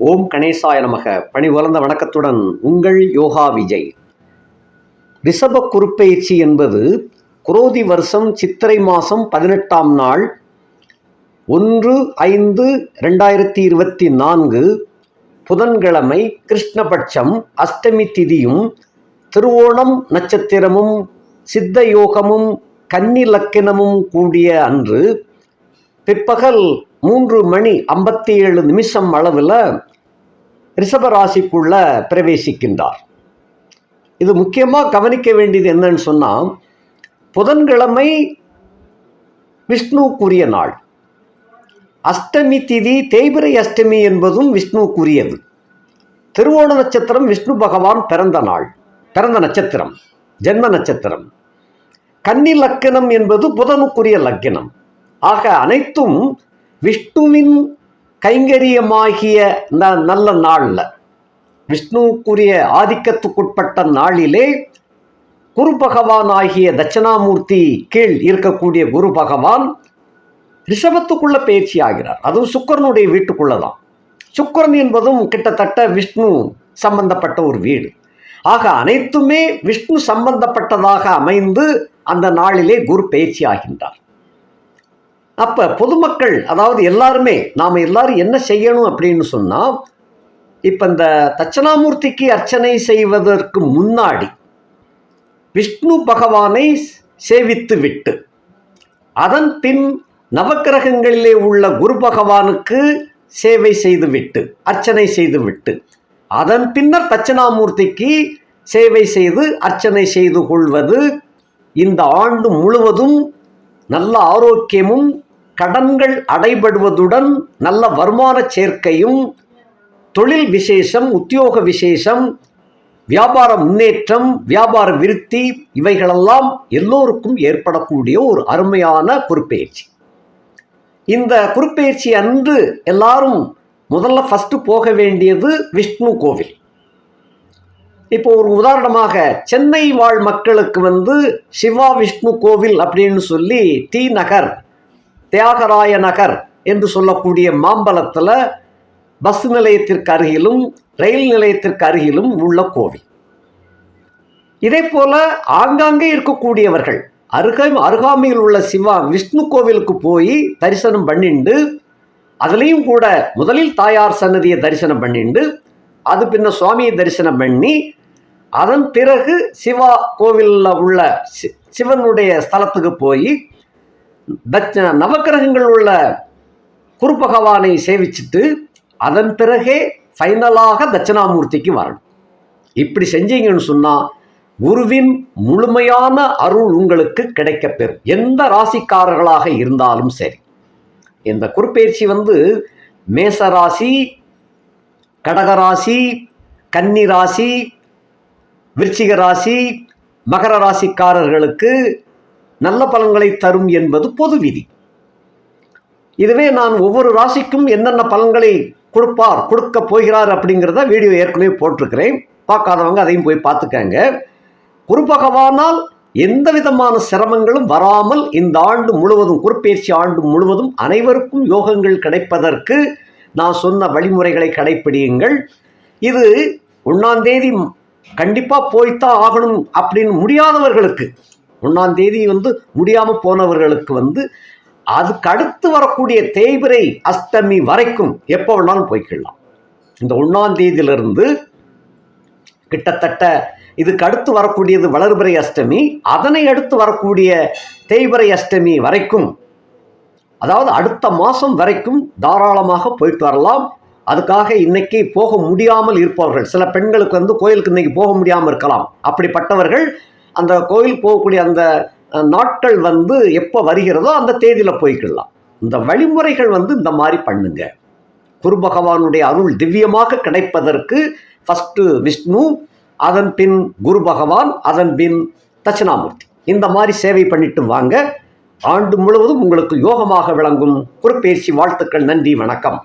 ஓம் கணேசாய நமக. பணி உலர்ந்த வணக்கத்துடன் உங்கள் யோகா விஜய். ரிஷப குறுப்பெயர்ச்சி என்பது குரோதி வருஷம் சித்திரை மாதம் பதினெட்டாம் நாள் ஒன்று ஐந்து ரெண்டாயிரத்தி இருபத்தி நான்கு புதன்கிழமை கிருஷ்ணபட்சம் அஷ்டமி திதியும் திருவோணம் நட்சத்திரமும் சித்த யோகமும் கன்னி லக்கினமும் கூடிய அன்று பிற்பகல் மூன்று மணி ஐம்பத்தி ஏழு நிமிஷம் அளவில் ரிஷபராசிக்குள்ள பிரவேசிக்கின்றார். இது முக்கியமாக கவனிக்க வேண்டியது என்னன்னு சொன்னால் புதன்கிழமை விஷ்ணுக்குரிய நாள். அஷ்டமி திதி தேய்பிரை அஷ்டமி என்பதும் விஷ்ணுக்குரியது திருவோண நட்சத்திரம் விஷ்ணு பகவான் பிறந்த நாள் பிறந்த நட்சத்திரம் ஜென்ம நட்சத்திரம். கன்னி லக்கணம் என்பது புதனுக்குரிய லக்கினம் ஆக அனைத்தும் விஷ்ணுவின் கைங்கரியமாகிய ந நல்ல நாளில். விஷ்ணுவுக்குரிய ஆதிக்கத்துக்குட்பட்ட நாளிலே குரு பகவான் ஆகிய தட்சிணாமூர்த்தி கீழ் இருக்கக்கூடிய குரு பகவான் ரிஷபத்துக்குள்ள பயிற்சி ஆகிறார். அதுவும் சுக்கரனுடைய வீட்டுக்குள்ள தான். சுக்கரன் என்பதும் கிட்டத்தட்ட விஷ்ணு சம்பந்தப்பட்ட ஒரு வீடு. ஆக அனைத்துமே விஷ்ணு சம்பந்தப்பட்டதாக அமைந்து அந்த நாளிலே குரு பயிற்சி ஆகின்றார். அப்போ பொதுமக்கள் அதாவது எல்லாருமே நாம் எல்லாரும் என்ன செய்யணும் அப்படின்னு சொன்னால் இப்போ இந்த தட்சணாமூர்த்திக்கு அர்ச்சனை செய்வதற்கு முன்னாடி விஷ்ணு பகவானை சேவித்து விட்டு அதன் பின் நவக்கிரகங்களிலே உள்ள குரு பகவானுக்கு சேவை செய்துவிட்டு அர்ச்சனை செய்துவிட்டு அதன் பின்னர் தட்சிணாமூர்த்திக்கு சேவை செய்து அர்ச்சனை செய்து கொள்வது இந்த ஆண்டு முழுவதும் நல்ல ஆரோக்கியமும் கடன்கள் அடைபடுவதுடன் நல்ல வருமான சேர்க்கையும் தொழில் விசேஷம் உத்தியோக விசேஷம் வியாபார முன்னேற்றம் வியாபார விருத்தி இவைகளெல்லாம் எல்லோருக்கும் ஏற்படக்கூடிய ஒரு அருமையான குறிப்பெயர்ச்சி. இந்த குறிப்பெயர்ச்சி அன்று எல்லாரும் முதல்ல ஃபஸ்ட்டு போக வேண்டியது விஷ்ணு கோவில். இப்போ ஒரு உதாரணமாக சென்னை வாழ் மக்களுக்கு வந்து சிவா விஷ்ணு கோவில் அப்படின்னு சொல்லி டி நகர் தியாகராய நகர் என்று சொல்லக்கூடிய மாம்பலத்தில் பஸ் நிலையத்திற்கு அருகிலும் ரயில் நிலையத்திற்கு அருகிலும் உள்ள கோவில். இதே போல ஆங்காங்கே இருக்கக்கூடியவர்கள் அருகா அருகாமையில் உள்ள சிவா விஷ்ணு கோவிலுக்கு போய் தரிசனம் பண்ணிண்டு அதுலேயும் கூட முதலில் தாயார் சன்னதியை தரிசனம் பண்ணிண்டு அது பின்ன சுவாமியை தரிசனம் பண்ணி அதன் பிறகு சிவா கோவிலில் உள்ள சி- சிவனுடைய ஸ்தலத்துக்கு போய் தட்ச நவக்கிரகங்கள் உள்ள குரு பகவானை சேவிச்சுட்டு அதன் பிறகே ஃபைனலாக தட்சிணாமூர்த்திக்கு வரணும். இப்படி செஞ்சீங்கன்னு சொன்னால் குருவின் முழுமையான அருள் உங்களுக்கு கிடைக்கப்பெறும். எந்த ராசிக்காரர்களாக இருந்தாலும் சரி. இந்த குருப்பெயர்ச்சி வந்து மேச ராசி கடகராசி கன்னி ராசி விருச்சிக ராசி மகர ராசிக்காரர்களுக்கு நல்ல பலன்களை தரும் என்பது பொது விதி. இதுவே நான் ஒவ்வொரு ராசிக்கும் என்னென்ன பலன்களை கொடுப்பார் கொடுக்க போகிறார் அப்படிங்கிறத வீடியோ ஏற்கனவே போட்டிருக்கிறேன். பார்க்காதவங்க அதையும் போய் பார்த்துக்கங்க. குரு பகவானால் எந்த விதமான சிரமங்களும் வராமல் இந்த ஆண்டு முழுவதும் குருப்பெயர்ச்சி ஆண்டு முழுவதும் அனைவருக்கும் யோகங்கள் கிடைப்பதற்கு நான் சொன்ன வழிமுறைகளை கடைப்பிடியுங்கள். இது ஒன்றாம் தேதி கண்டிப்பாக போய்த்தான் ஆகணும் அப்படின்னு முடியாதவர்களுக்கு ஒன்றாம் தேதி வந்து முடியாமல் போனவர்களுக்கு வந்து அதுக்கு அடுத்து வரக்கூடிய தேய்பிரை அஷ்டமி வரைக்கும் எப்போ வேணாலும் போய்க்கலாம் இந்த ஒன்றாம் தேதியிலிருந்து கிட்டத்தட்ட இதுக்கு அடுத்து வரக்கூடியது வளர்பிறை அஷ்டமி அதனை அடுத்து வரக்கூடிய தேய்பிரை அஷ்டமி வரைக்கும் அதாவது அடுத்த மாதம் வரைக்கும் தாராளமாக போயிட்டு வரலாம். அதுக்காக இன்னைக்கு போக முடியாமல் இருப்பவர்கள் சில பெண்களுக்கு வந்து கோயிலுக்கு இன்னைக்கு போக முடியாமல் இருக்கலாம். அப்படிப்பட்டவர்கள் அந்த கோயில் போகக்கூடிய அந்த நாட்கள் வந்து எப்போ வருகிறதோ அந்த தேதியில் போய்க்கலாம். இந்த வழிமுறைகள் வந்து இந்த மாதிரி பண்ணுங்க. குரு பகவானுடைய அருள் திவ்யமாக கிடைப்பதற்கு ஃபஸ்ட்டு விஷ்ணு அதன் பின் குரு பகவான் அதன் பின் தட்சிணாமூர்த்தி. இந்த மாதிரி சேவை பண்ணிட்டு வாங்க. ஆண்டு முழுவதும் உங்களுக்கு யோகமாக விளங்கும். குருப்பெயர்ச்சி வாழ்த்துக்கள் நன்றி வணக்கம்.